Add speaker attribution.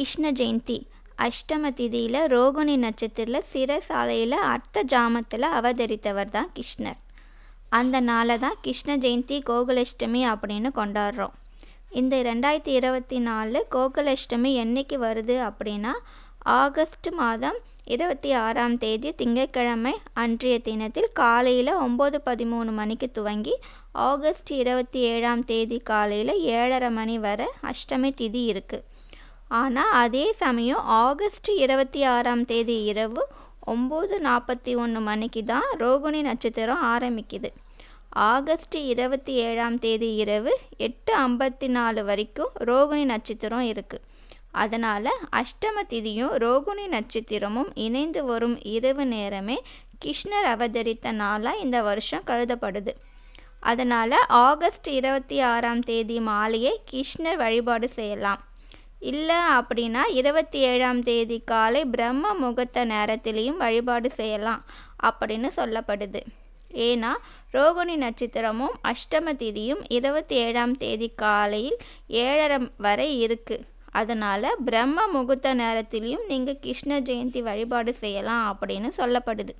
Speaker 1: கிருஷ்ண ஜெயந்தி. அஷ்டம திதியில் ரோகிணி நட்சத்திரத்தில் சிறசாலையில் அர்த்த ஜாமத்தில் அவதரித்தவர் தான் கிருஷ்ணர். அந்த நாளை தான் கிருஷ்ண ஜெயந்தி கோகுலஷ்டமி அப்படின்னு கொண்டாடுறோம். இந்த ரெண்டாயிரத்தி இருபத்தி நாலு கோகுலஷ்டமி என்னைக்கு வருது அப்படின்னா ஆகஸ்ட் மாதம் இருபத்தி ஆறாம் தேதி திங்கட்கிழமை அன்றைய தினத்தில் காலையில் ஒம்பது பதிமூணு மணிக்கு துவங்கி ஆகஸ்ட் இருபத்தி ஏழாம் தேதி காலையில் ஏழரை மணி வரை அஷ்டமி திதி இருக்குது ஆனால் அதே சமயம் ஆகஸ்ட் இருபத்தி ஆறாம் தேதி இரவு ஒம்பது நாற்பத்தி ஒன்று மணிக்கு தான் ரோகிணி நட்சத்திரம் ஆரம்பிக்குது. ஆகஸ்ட் இருபத்தி ஏழாம் தேதி இரவு எட்டு ஐம்பத்தி நாலு வரைக்கும் ரோகிணி நட்சத்திரம் இருக்குது அதனால் அஷ்டம திதியும் ரோகிணி நட்சத்திரமும் இணைந்து வரும் இரவு நேரமே கிருஷ்ணர் அவதரித்த நாளாக இந்த வருஷம் கருதப்படுது. அதனால் ஆகஸ்ட் இருபத்தி ஆறாம் தேதி மாலையே கிருஷ்ணர் வழிபாடு செய்யலாம். இல்லை அப்படின்னா இருபத்தி ஏழாம் தேதி காலை பிரம்ம முகூர்த்த நேரத்திலையும் வழிபாடு செய்யலாம் அப்படின்னு சொல்லப்படுது. ஏன்னா ரோகிணி நட்சத்திரமும் அஷ்டம திதியும் இருபத்தி ஏழாம் தேதி காலையில் ஏழரை வரை இருக்குது அதனால் பிரம்ம முகூர்த்த நேரத்திலையும் நீங்கள் கிருஷ்ண ஜெயந்தி வழிபாடு செய்யலாம் அப்படின்னு சொல்லப்படுது.